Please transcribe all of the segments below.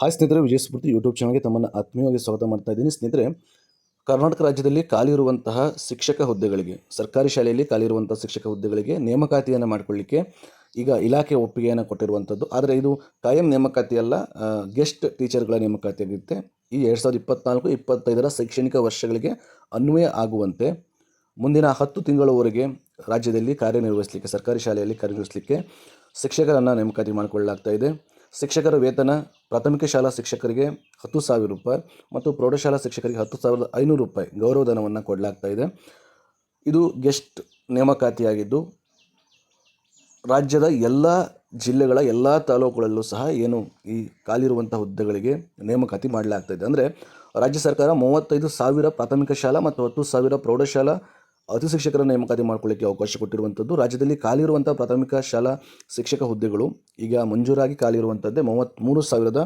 Hi ಸ್ನೇಹಿತರೆ, ವಿಜಯ ಸ್ಫೂರ್ತಿ YouTube ಚಾನಲ್ಗೆ ತಮ್ಮನ್ನು ಆತ್ಮೀಯವಾಗಿ ಸ್ವಾಗತ ಮಾಡ್ತಾ ಇದ್ದೀನಿ. ಸ್ನೇಹಿತರೆ, ಕರ್ನಾಟಕ ರಾಜ್ಯದಲ್ಲಿ ಖಾಲಿ ಇರುವಂತಹ ಶಿಕ್ಷಕ ಹುದ್ದೆಗಳಿಗೆ, ಸರ್ಕಾರಿ ಶಾಲೆಯಲ್ಲಿ ಖಾಲಿ ಇರುವಂತಹ ಶಿಕ್ಷಕ ಹುದ್ದೆಗಳಿಗೆ ನೇಮಕಾತಿಯನ್ನು ಮಾಡಿಕೊಳ್ಳಿಕ್ಕೆ ಈಗ ಇಲಾಖೆ ಒಪ್ಪಿಗೆಯನ್ನು ಕೊಟ್ಟಿರುವಂಥದ್ದು. ಆದರೆ ಇದು ಕಾಯಂ ನೇಮಕಾತಿ ಅಲ್ಲ ಗೆಸ್ಟ್ ಟೀಚರ್ಗಳ ನೇಮಕಾತಿ ಆಗಿರುತ್ತೆ. ಈ ಎರಡು ಸಾವಿರದ ಇಪ್ಪತ್ನಾಲ್ಕು, ಇಪ್ಪತ್ತೈದರ ಶೈಕ್ಷಣಿಕ ವರ್ಷಗಳಿಗೆ ಅನ್ವಯ ಆಗುವಂತೆ ಮುಂದಿನ ಹತ್ತು ತಿಂಗಳವರೆಗೆ ರಾಜ್ಯದಲ್ಲಿ ಕಾರ್ಯನಿರ್ವಹಿಸಲಿಕ್ಕೆ, ಸರ್ಕಾರಿ ಶಾಲೆಯಲ್ಲಿ ಕಾರ್ಯನಿರ್ವಹಿಸಲಿಕ್ಕೆ ಶಿಕ್ಷಕರನ್ನು ನೇಮಕಾತಿ ಮಾಡಿಕೊಳ್ಳಲಾಗ್ತಾ ಇದೆ. ಶಿಕ್ಷಕರ ವೇತನ ಪ್ರಾಥಮಿಕ ಶಾಲಾ ಶಿಕ್ಷಕರಿಗೆ ಹತ್ತು ಸಾವಿರ ರೂಪಾಯಿ ಮತ್ತು ಪ್ರೌಢಶಾಲಾ ಶಿಕ್ಷಕರಿಗೆ ಹತ್ತು ಸಾವಿರದ ಐನೂರು ರೂಪಾಯಿ ಗೌರವಧನವನ್ನು ಕೊಡಲಾಗ್ತಾ ಇದೆ. ಇದು ಗೆಸ್ಟ್ ನೇಮಕಾತಿಯಾಗಿದ್ದು, ರಾಜ್ಯದ ಎಲ್ಲ ಜಿಲ್ಲೆಗಳ ಎಲ್ಲ ತಾಲೂಕುಗಳಲ್ಲೂ ಸಹ ಏನು ಈ ಖಾಲಿರುವಂಥ ಹುದ್ದೆಗಳಿಗೆ ನೇಮಕಾತಿ ಮಾಡಲಾಗ್ತಾ ಇದೆ. ಅಂದರೆ ರಾಜ್ಯ ಸರ್ಕಾರ ಮೂವತ್ತೈದು ಸಾವಿರ ಪ್ರಾಥಮಿಕ ಶಾಲಾ ಮತ್ತು ಹತ್ತು ಸಾವಿರ ಪ್ರೌಢಶಾಲಾ ಅತಿ ಶಿಕ್ಷಕರ ನೇಮಕಾತಿ ಮಾಡಿಕೊಳ್ಳಿಕ್ಕೆ ಅವಕಾಶ ಕೊಟ್ಟಿರುವಂಥದ್ದು. ರಾಜ್ಯದಲ್ಲಿ ಖಾಲಿ ಇರುವಂಥ ಪ್ರಾಥಮಿಕ ಶಾಲಾ ಶಿಕ್ಷಕ ಹುದ್ದೆಗಳು ಈಗ ಮಂಜೂರಾಗಿ ಖಾಲಿ ಇರುವಂಥದ್ದೇ ಮೂವತ್ತ್ಮೂರು ಸಾವಿರದ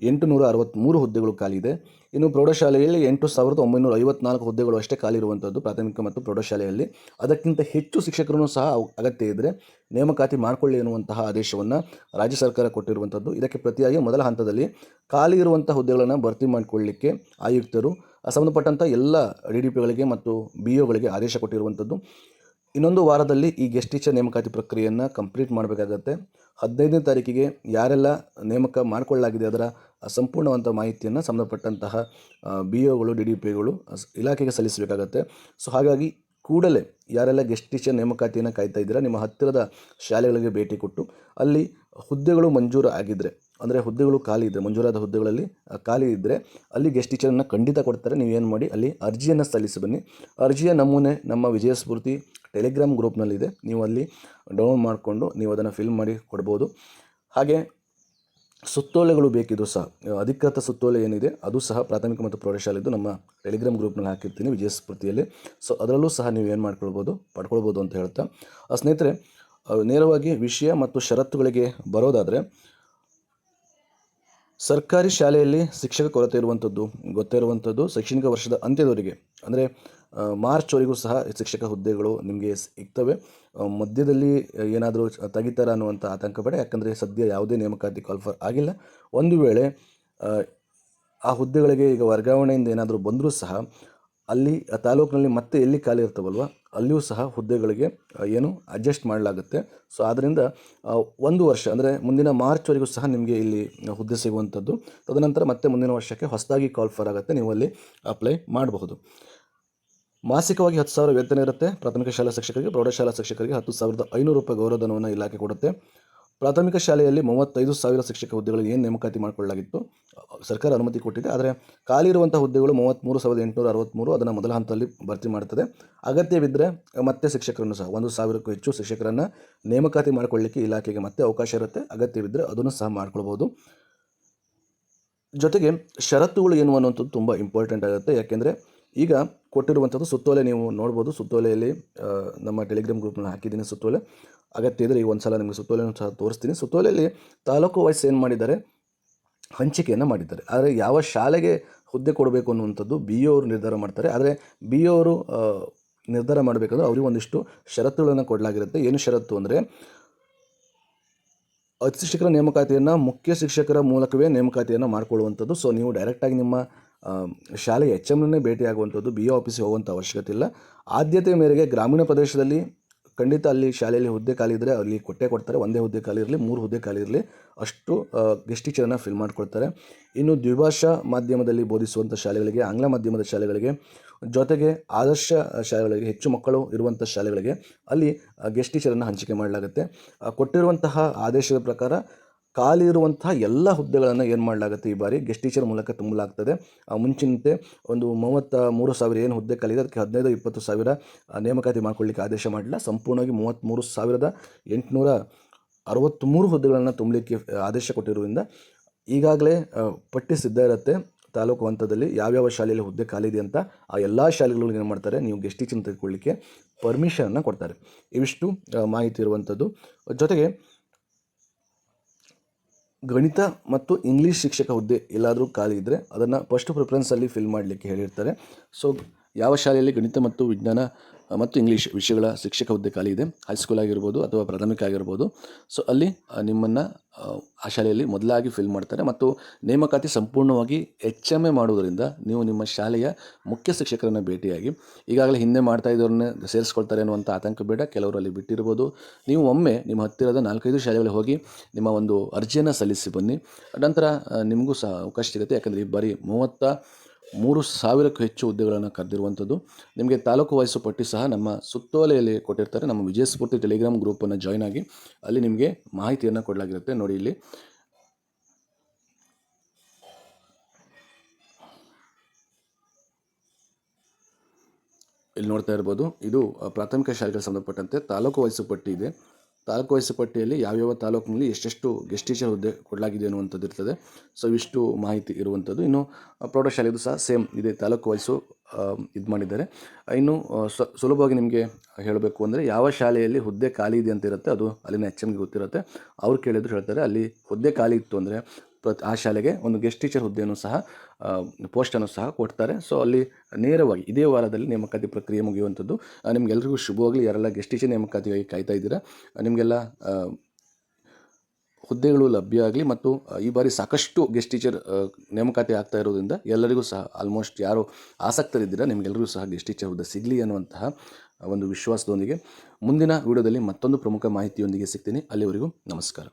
ಎಂಟುನೂರ ಅರವತ್ತ್ಮೂರು ಹುದ್ದೆಗಳು ಖಾಲಿ ಇದೆ ಇನ್ನು ಪ್ರೌಢಶಾಲೆಯಲ್ಲಿ ಎಂಟು ಸಾವಿರದ ಒಂಬೈನೂರ ಐವತ್ನಾಲ್ಕು ಹುದ್ದೆಗಳು ಅಷ್ಟೇ ಖಾಲಿ ಇರುವಂಥದ್ದು ಪ್ರಾಥಮಿಕ ಮತ್ತು ಪ್ರೌಢಶಾಲೆಯಲ್ಲಿ. ಅದಕ್ಕಿಂತ ಹೆಚ್ಚು ಶಿಕ್ಷಕರನ್ನು ಸಹ ಅಗತ್ಯ ಇದ್ದರೆ ನೇಮಕಾತಿ ಮಾಡಿಕೊಳ್ಳಿ ಎನ್ನುವಂತಹ ಆದೇಶವನ್ನು ರಾಜ್ಯ ಸರ್ಕಾರ ಕೊಟ್ಟಿರುವಂಥದ್ದು ಇದಕ್ಕೆ ಪ್ರತಿಯಾಗಿ ಮೊದಲ ಹಂತದಲ್ಲಿ ಖಾಲಿ ಇರುವಂಥ ಹುದ್ದೆಗಳನ್ನು ಭರ್ತಿ ಮಾಡಿಕೊಳ್ಳಿಕ್ಕೆ ಆಯುಕ್ತರು ಸಂಬಂಧಪಟ್ಟಂಥ ಎಲ್ಲ ಡಿ ಡಿ ಪಿಗಳಿಗೆ ಮತ್ತು ಬಿ ಒಗಳಿಗೆ ಆದೇಶ ಕೊಟ್ಟಿರುವಂಥದ್ದು ಇನ್ನೊಂದು ವಾರದಲ್ಲಿ ಈ ಗೆಸ್ಟ್ ಟೀಚರ್ ನೇಮಕಾತಿ ಪ್ರಕ್ರಿಯೆಯನ್ನು ಕಂಪ್ಲೀಟ್ ಮಾಡಬೇಕಾಗತ್ತೆ. ಹದಿನೈದನೇ ತಾರೀಕಿಗೆ ಯಾರೆಲ್ಲ ನೇಮಕ ಮಾಡಿಕೊಳ್ಳಲಾಗಿದೆ ಅದರ ಸಂಪೂರ್ಣವಂತ ಮಾಹಿತಿಯನ್ನು ಸಂಬಂಧಪಟ್ಟಂತಹ ಬಿ ಒಗಳು ಡಿ ಡಿ ಪಿಗಳು ಇಲಾಖೆಗೆ ಸಲ್ಲಿಸಬೇಕಾಗತ್ತೆ. ಸೊ ಹಾಗಾಗಿ ಕೂಡಲೇ ಯಾರೆಲ್ಲ ಗೆಸ್ಟ್ ಟೀಚರ್ ನೇಮಕಾತಿಯನ್ನು ಕಾಯ್ತಾ ಇದ್ದೀರಾ, ನಿಮ್ಮ ಹತ್ತಿರದ ಶಾಲೆಗಳಿಗೆ ಭೇಟಿ ಕೊಟ್ಟು ಅಲ್ಲಿ ಹುದ್ದೆಗಳು ಮಂಜೂರು ಆಗಿದ್ದರೆ ಅಂದರೆ ಹುದ್ದೆಗಳು ಖಾಲಿ ಇದ್ದರೆ ಮಂಜೂರಾದ ಹುದ್ದೆಗಳಲ್ಲಿ ಖಾಲಿ ಇದ್ದರೆ ಅಲ್ಲಿ ಗೆಸ್ಟ್ ಟೀಚರನ್ನು ಖಂಡಿತ ಕೊಡ್ತಾರೆ. ನೀವೇನು ಮಾಡಿ, ಅಲ್ಲಿ ಅರ್ಜಿಯನ್ನು ಸಲ್ಲಿಸಿ ಬನ್ನಿ. ಅರ್ಜಿಯ ನಮೂನೆ ನಮ್ಮ ವಿಜಯ ಸ್ಫೂರ್ತಿ ಟೆಲಿಗ್ರಾಮ್ ಗ್ರೂಪ್ನಲ್ಲಿದೆ ನೀವು ಅಲ್ಲಿ ಡೌನ್ಲೋಡ್ ಮಾಡಿಕೊಂಡು ನೀವು ಅದನ್ನು ಫಿಲ್ ಮಾಡಿ ಕೊಡ್ಬೋದು. ಹಾಗೆ ಸುತ್ತೋಲೆಗಳು ಬೇಕಿದ್ದು ಸಹ, ಅಧಿಕೃತ ಸುತ್ತೋಲೆ ಏನಿದೆ, ಅದು ಸಹ ಪ್ರಾಥಮಿಕ ಮತ್ತು ಪ್ರೌಢಶಾಲೆದು ನಮ್ಮ ಟೆಲಿಗ್ರಾಮ್ ಗ್ರೂಪ್ನಲ್ಲಿ ಹಾಕಿರ್ತೀನಿ ವಿಜಯ ಸ್ಫೂರ್ತಿಯಲ್ಲಿ ಸೊ ಅದರಲ್ಲೂ ಸಹ ನೀವು ಏನು ಮಾಡ್ಕೊಳ್ಬೋದು, ಪಡ್ಕೊಳ್ಬೋದು ಅಂತ ಹೇಳ್ತಾ. ಸ್ನೇಹಿತರೆ ನೇರವಾಗಿ ವಿಷಯ ಮತ್ತು ಷರತ್ತುಗಳಿಗೆ ಬರೋದಾದರೆ ಸರ್ಕಾರಿ ಶಾಲೆಯಲ್ಲಿ ಶಿಕ್ಷಕ ಕೊರತೆ ಇರುವಂಥದ್ದು ಗೊತ್ತಿರುವಂಥದ್ದು ಶೈಕ್ಷಣಿಕ ವರ್ಷದ ಅಂತ್ಯದವರೆಗೆ. ಅಂದರೆ ಮಾರ್ಚ್ವರೆಗೂ ಸಹ ಶಿಕ್ಷಕ ಹುದ್ದೆಗಳು ನಿಮಗೆ ಸಿಗ್ತವೆ ಮಧ್ಯದಲ್ಲಿ ಏನಾದರೂ ತೆಗಿತಾರ ಅನ್ನುವಂಥ ಆತಂಕ ಬೇಡ ಯಾಕಂದರೆ ಸದ್ಯ ಯಾವುದೇ ನೇಮಕಾತಿ ಕಾಲ್ಫರ್ ಆಗಿಲ್ಲ. ಒಂದು ವೇಳೆ ಆ, ಹುದ್ದೆಗಳಿಗೆ ಈಗ ವರ್ಗಾವಣೆಯಿಂದ ಏನಾದರೂ ಬಂದರೂ ಸಹ ಅಲ್ಲಿ ತಾಲೂಕಿನಲ್ಲಿ ಮತ್ತೆ ಎಲ್ಲಿ ಖಾಲಿ ಇರ್ತವಲ್ವ, ಅಲ್ಲಿಯೂ ಸಹ ಹುದ್ದೆಗಳಿಗೆ ಏನು ಅಡ್ಜಸ್ಟ್ ಮಾಡಲಾಗುತ್ತೆ. ಸೊ ಆದ್ದರಿಂದ ಒಂದು ವರ್ಷ, ಅಂದರೆ ಮುಂದಿನ ಮಾರ್ಚ್ವರೆಗೂ ಸಹ ನಿಮಗೆ ಇಲ್ಲಿ ಹುದ್ದೆ ಸಿಗುವಂಥದ್ದು. ತದನಂತರ ಮತ್ತೆ ಮುಂದಿನ ವರ್ಷಕ್ಕೆ ಹೊಸದಾಗಿ ಕಾಲ್ ಫಾರ್ ಆಗುತ್ತೆ, ನೀವು ಅಲ್ಲಿ ಅಪ್ಲೈ ಮಾಡಬಹುದು. ಮಾಸಿಕವಾಗಿ ಹತ್ತು ಸಾವಿರ ವೇತನ ಇರುತ್ತೆ. ಪ್ರಾಥಮಿಕ ಶಾಲಾ ಶಿಕ್ಷಕರಿಗೆ, ಪ್ರೌಢಶಾಲಾ ಶಿಕ್ಷಕರಿಗೆ ಹತ್ತು ಸಾವಿರದ ಐನೂರು ರೂಪಾಯಿ ಗೌರವಧನವನ್ನು ಇಲಾಖೆ ಕೊಡುತ್ತೆ. ಪ್ರಾಥಮಿಕ ಶಾಲೆಯಲ್ಲಿ ಮೂವತ್ತೈದು ಸಾವಿರ ಶಿಕ್ಷಕ ಹುದ್ದೆಗಳಿಗೆ ಏನು ನೇಮಕಾತಿ ಮಾಡಿಕೊಳ್ಳಲಾಗಿತ್ತು? ಸರ್ಕಾರ ಅನುಮತಿ ಕೊಟ್ಟಿದೆ, ಆದರೆ ಖಾಲಿ ಇರುವಂಥ ಹುದ್ದೆಗಳು ಮೂವತ್ತ್ಮೂರು ಸಾವಿರದ ಎಂಟುನೂರ ಅರವತ್ತ್ಮೂರು ಅದನ್ನು ಮೊದಲ ಹಂತದಲ್ಲಿ ಭರ್ತಿ ಮಾಡ್ತದೆ. ಅಗತ್ಯವಿದ್ದರೆ ಮತ್ತೆ ಶಿಕ್ಷಕರನ್ನು ಸಹ, ಒಂದು ಸಾವಿರಕ್ಕೂ ಹೆಚ್ಚು ಶಿಕ್ಷಕರನ್ನು ನೇಮಕಾತಿ ಮಾಡಿಕೊಳ್ಳಿಕ್ಕೆ ಇಲಾಖೆಗೆ ಮತ್ತೆ ಅವಕಾಶ ಇರುತ್ತೆ. ಅಗತ್ಯವಿದ್ದರೆ ಅದನ್ನು ಸಹ ಮಾಡ್ಕೊಳ್ಬೋದು. ಜೊತೆಗೆ ಷರತ್ತುಗಳು ಏನು ಅನ್ನುವಂಥದ್ದು ತುಂಬ ಇಂಪಾರ್ಟೆಂಟ್ ಆಗುತ್ತೆ. ಯಾಕೆಂದರೆ ಈಗ ಕೊಟ್ಟಿರುವಂಥದ್ದು ಸುತ್ತೋಲೆ ನೀವು ನೋಡ್ಬೋದು, ಸುತ್ತೋಲೆಯಲ್ಲಿ ನಮ್ಮ ಟೆಲಿಗ್ರಾಮ್ ಗ್ರೂಪ್ನಲ್ಲಿ ಹಾಕಿದ್ದೀನಿ ಸುತ್ತೋಲೆ. ಅಗತ್ಯ ಇದ್ದರೆ ಈ ಒಂದು ಸಲ ನಿಮಗೆ ಸುತ್ತೋಲೆಯನ್ನು ಸಹ ತೋರಿಸ್ತೀನಿ. ಸುತ್ತೋಲೆಯಲ್ಲಿ ತಾಲೂಕು ವಯಸ್ಸು ಏನು ಮಾಡಿದ್ದಾರೆ? ಹಂಚಿಕೆಯನ್ನು ಮಾಡಿದ್ದಾರೆ. ಆದರೆ ಯಾವ ಶಾಲೆಗೆ ಹುದ್ದೆ ಕೊಡಬೇಕು ಅನ್ನುವಂಥದ್ದು ಬಿ ಅವರು ನಿರ್ಧಾರ ಮಾಡ್ತಾರೆ. ಆದರೆ ಬಿ ಅವರು ನಿರ್ಧಾರ ಮಾಡಬೇಕಂದ್ರೆ ಅವರಿಗೆ ಒಂದಿಷ್ಟು ಷರತ್ತುಗಳನ್ನು ಕೊಡಲಾಗಿರುತ್ತೆ. ಏನು ಷರತ್ತು ಅಂದರೆ ಅತಿ ಶಿಕ್ಷಕರ ನೇಮಕಾತಿಯನ್ನು ಮುಖ್ಯ ಶಿಕ್ಷಕರ ಮೂಲಕವೇ ನೇಮಕಾತಿಯನ್ನು ಮಾಡಿಕೊಳ್ಳುವಂಥದ್ದು. ಸೊ ನೀವು ಡೈರೆಕ್ಟಾಗಿ ನಿಮ್ಮ ಶಾಲೆ ಎಚ್ ಎಮ್ನೇ ಭೇಟಿಯಾಗುವಂಥದ್ದು ಬಿ ಒ ಆಫೀಸಿಗೆ ಹೋಗುವಂಥ ಅವಶ್ಯಕತೆ ಇಲ್ಲ. ಆದ್ಯತೆ ಮೇರೆಗೆ ಗ್ರಾಮೀಣ ಪ್ರದೇಶದಲ್ಲಿ ಖಂಡಿತ ಅಲ್ಲಿ ಶಾಲೆಯಲ್ಲಿ ಹುದ್ದೆ ಖಾಲಿ ಇದ್ದರೆ ಅಲ್ಲಿ ಕೊಟ್ಟೆ ಕೊಡ್ತಾರೆ. ಒಂದೇ ಹುದ್ದೆ ಖಾಲಿ ಇರಲಿ, ಮೂರು ಹುದ್ದೆ ಖಾಲಿ ಇರಲಿ, ಅಷ್ಟು ಗೆಸ್ಟ್ ಟೀಚರನ್ನು ಫಿಲ್ ಮಾಡ್ಕೊಳ್ತಾರೆ ಇನ್ನು ದ್ವಿಭಾಷಾ ಮಾಧ್ಯಮದಲ್ಲಿ ಬೋಧಿಸುವಂಥ ಶಾಲೆಗಳಿಗೆ, ಆಂಗ್ಲ ಮಾಧ್ಯಮದ ಶಾಲೆಗಳಿಗೆ, ಜೊತೆಗೆ ಆದರ್ಶ ಶಾಲೆಗಳಿಗೆ, ಹೆಚ್ಚು ಮಕ್ಕಳು ಇರುವಂಥ ಶಾಲೆಗಳಿಗೆ ಅಲ್ಲಿ ಗೆಸ್ಟ್ ಟೀಚರನ್ನು ಹಂಚಿಕೆ ಮಾಡಲಾಗುತ್ತೆ. ಕೊಟ್ಟಿರುವಂತಹ ಆದೇಶದ ಪ್ರಕಾರ ಖಾಲಿ ಇರುವಂತಹ ಎಲ್ಲ ಹುದ್ದೆಗಳನ್ನು ಏನು ಮಾಡಲಾಗುತ್ತೆ? ಈ ಬಾರಿ ಗೆಸ್ಟ್ ಟೀಚರ್ ಮೂಲಕ ತುಂಬಲಾಗ್ತದೆ. ಮುಂಚಿನಂತೆ ಒಂದು ಮೂವತ್ತ ಮೂರು ಸಾವಿರ ಏನು ಹುದ್ದೆ ಕಲಿದೆ ಅದಕ್ಕೆ ಹದಿನೈದು, ಇಪ್ಪತ್ತು ಸಾವಿರ ನೇಮಕಾತಿ ಮಾಡ್ಕೊಳ್ಳಿಕ್ಕೆ ಆದೇಶ ಮಾಡಿಲ್ಲ ಸಂಪೂರ್ಣವಾಗಿ ಮೂವತ್ತ್ಮೂರು ಸಾವಿರದ ಎಂಟುನೂರ ಅರವತ್ತ್ಮೂರು ಹುದ್ದೆಗಳನ್ನು ತುಂಬಲಿಕ್ಕೆ ಆದೇಶ ಕೊಟ್ಟಿರುವುದರಿಂದ ಈಗಾಗಲೇ ಪಟ್ಟಿ ಸಿದ್ಧ ಇರುತ್ತೆ. ತಾಲೂಕು ಹಂತದಲ್ಲಿ ಯಾವ್ಯಾವ ಶಾಲೆಯಲ್ಲಿ ಹುದ್ದೆ ಖಾಲಿ ಇದೆ ಅಂತ ಆ ಎಲ್ಲ ಶಾಲೆಗಳು ಏನು ಮಾಡ್ತಾರೆ? ನೀವು ಗೆಸ್ಟ್ ಟೀಚರ್ ತೆಗೆದುಕೊಳ್ಳಿಕ್ಕೆ ಪರ್ಮಿಷನನ್ನು ಕೊಡ್ತಾರೆ. ಇವಿಷ್ಟು ಮಾಹಿತಿ ಇರುವಂಥದ್ದು ಜೊತೆಗೆ ಗಣಿತ ಮತ್ತು ಇಂಗ್ಲೀಷ್ ಶಿಕ್ಷಕ ಹುದ್ದೆ ಎಲ್ಲಾದರೂ ಖಾಲಿ ಇದ್ದರೆ ಅದನ್ನು ಫಸ್ಟ್ ಪ್ರಿಫರೆನ್ಸಲ್ಲಿ ಫಿಲ್ ಮಾಡಲಿಕ್ಕೆ ಹೇಳಿರ್ತಾರೆ. ಸೊ ಯಾವ ಶಾಲೆಯಲ್ಲಿ ಗಣಿತ ಮತ್ತು ವಿಜ್ಞಾನ ಮತ್ತು ಇಂಗ್ಲೀಷ್ ವಿಷಯಗಳ ಶಿಕ್ಷಕ ಹುದ್ದೆ ಖಾಲಿ ಇದೆ? ಹೈಸ್ಕೂಲ್ ಆಗಿರ್ಬೋದು ಅಥವಾ ಪ್ರಾಥಮಿಕ ಆಗಿರ್ಬೋದು. ಸೊ ಅಲ್ಲಿ ನಿಮ್ಮನ್ನು ಆ ಶಾಲೆಯಲ್ಲಿ ಮೊದಲಾಗಿ ಫಿಲ್ ಮಾಡ್ತಾರೆ ಮತ್ತು ನೇಮಕಾತಿ ಸಂಪೂರ್ಣವಾಗಿ ಎಚ್ ಎಂ ಎ ಮಾಡುವುದರಿಂದ ನೀವು ನಿಮ್ಮ ಶಾಲೆಯ ಮುಖ್ಯ ಶಿಕ್ಷಕರನ್ನು ಭೇಟಿಯಾಗಿ ಈಗಾಗಲೇ ಹಿಂದೆ ಮಾಡ್ತಾ ಇದ್ದವ್ರನ್ನ ಸೇರಿಸ್ಕೊಳ್ತಾರೆ ಅನ್ನುವಂಥ ಆತಂಕ ಬೇಡ. ಕೆಲವರು ಅಲ್ಲಿ ಬಿಟ್ಟಿರ್ಬೋದು. ನೀವು ಒಮ್ಮೆ ನಿಮ್ಮ ಹತ್ತಿರದ ನಾಲ್ಕೈದು ಶಾಲೆಗಳಿಗೆ ಹೋಗಿ ನಿಮ್ಮ ಒಂದು ಅರ್ಜಿಯನ್ನು ಸಲ್ಲಿಸಿ ಬನ್ನಿ. ನಂತರ ನಿಮಗೂ ಸಹ ಅವಕಾಶ ಸಿಗುತ್ತೆ. ಯಾಕಂದರೆ ಈ ಬಾರಿ ಮೂವತ್ತ ಮೂರು ಸಾವಿರಕ್ಕೂ ಹೆಚ್ಚು ಹುದ್ದೆಗಳನ್ನು ಕರೆದಿರುವಂಥದ್ದು ನಿಮಗೆ ತಾಲೂಕು ವಯಸ್ಸು ಪಟ್ಟಿ ಸಹ ನಮ್ಮ ಸುತ್ತೋಲೆಯಲ್ಲಿ ಕೊಟ್ಟಿರ್ತಾರೆ. ನಮ್ಮ ವಿಜಯ ಸ್ಫೂರ್ತಿ ಟೆಲಿಗ್ರಾಮ್ ಗ್ರೂಪನ್ನು ಜಾಯ್ನ್ ಆಗಿ ಅಲ್ಲಿ ನಿಮಗೆ ಮಾಹಿತಿಯನ್ನು ಕೊಡಲಾಗಿರುತ್ತೆ. ನೋಡಿ ಇಲ್ಲಿ. ಇಲ್ಲಿ ನೋಡ್ತಾ ಇರ್ಬೋದು. ಇದು ಪ್ರಾಥಮಿಕ ಶಾಲೆಗೆ ಸಂಬಂಧಪಟ್ಟಂತೆ ತಾಲೂಕು ವಯಸ್ಸು ಪಟ್ಟಿ ಇದೆ. ತಾಲೂಕು ವಯಸ್ಸು ಪಟ್ಟಿಯಲ್ಲಿ ಯಾವ್ಯಾವ ತಾಲೂಕಿನಲ್ಲಿ ಎಷ್ಟೆಷ್ಟು ಗೆಸ್ಟ್ ಟೀಚರ್ ಹುದ್ದೆ ಕೊಡಲಾಗಿದೆ ಅನ್ನುವಂಥದ್ದು ಇರ್ತದೆ. ಸೊ ಇಷ್ಟು ಮಾಹಿತಿ ಇರುವಂಥದ್ದು. ಇನ್ನು ಪ್ರೌಢಶಾಲೆದು ಸಹ ಸೇಮ್ ಇದೆ ತಾಲೂಕು ವಯಸ್ಸು ಇದು ಮಾಡಿದ್ದಾರೆ. ಇನ್ನು ಸುಲಭವಾಗಿ ನಿಮಗೆ ಹೇಳಬೇಕು ಅಂದರೆ ಯಾವ ಶಾಲೆಯಲ್ಲಿ ಹುದ್ದೆ ಖಾಲಿ ಇದೆ ಅಂತ ಇರುತ್ತೆ, ಅದು ಅಲ್ಲಿನ ಎಚ್ ಎಮ್ಗೆ ಗೊತ್ತಿರುತ್ತೆ. ಅವ್ರು ಕೇಳಿದ್ರು, ಹೇಳ್ತಾರೆ, ಅಲ್ಲಿ ಹುದ್ದೆ ಖಾಲಿ ಇತ್ತು ಅಂದರೆ ಆ ಶಾಲೆಗೆ ಒಂದು ಗೆಸ್ಟ್ ಟೀಚರ್ ಹುದ್ದೆಯನ್ನು ಸಹ ಪೋಸ್ಟನ್ನು ಸಹ ಕೊಡ್ತಾರೆ. ಸೊ ಅಲ್ಲಿ ನೇರವಾಗಿ ಇದೇ ವಾರದಲ್ಲಿ ನೇಮಕಾತಿ ಪ್ರಕ್ರಿಯೆ ಮುಗಿಯುವಂಥದ್ದು. ನಿಮಗೆಲ್ಲರಿಗೂ ಶುಭವಾಗಲಿ ಯಾರೆಲ್ಲ ಗೆಸ್ಟ್ ಟೀಚರ್ ನೇಮಕಾತಿಗಾಗಿ ಕಾಯ್ತಾ ಇದ್ದೀರಾ, ನಿಮಗೆಲ್ಲ ಹುದ್ದೆಗಳು ಲಭ್ಯ ಆಗಲಿ ಮತ್ತು ಈ ಬಾರಿ ಸಾಕಷ್ಟು ಗೆಸ್ಟ್ ಟೀಚರ್ ನೇಮಕಾತಿ ಆಗ್ತಾ ಇರೋದ್ರಿಂದ ಎಲ್ಲರಿಗೂ ಸಹ ಆಲ್ಮೋಸ್ಟ್ ಯಾರು ಆಸಕ್ತರಿದ್ದೀರಾ ನಿಮಗೆಲ್ಲರಿಗೂ ಸಹ ಗೆಸ್ಟ್ ಟೀಚರ್ ಹುದ್ದೆ ಸಿಗಲಿ ಅನ್ನುವಂತಹ ಒಂದು ವಿಶ್ವಾಸದೊಂದಿಗೆ ಮುಂದಿನ ವಿಡಿಯೋದಲ್ಲಿ ಮತ್ತೊಂದು ಪ್ರಮುಖ ಮಾಹಿತಿಯೊಂದಿಗೆ ಸಿಗ್ತೀನಿ. ಅಲ್ಲಿವರೆಗೂ ನಮಸ್ಕಾರ.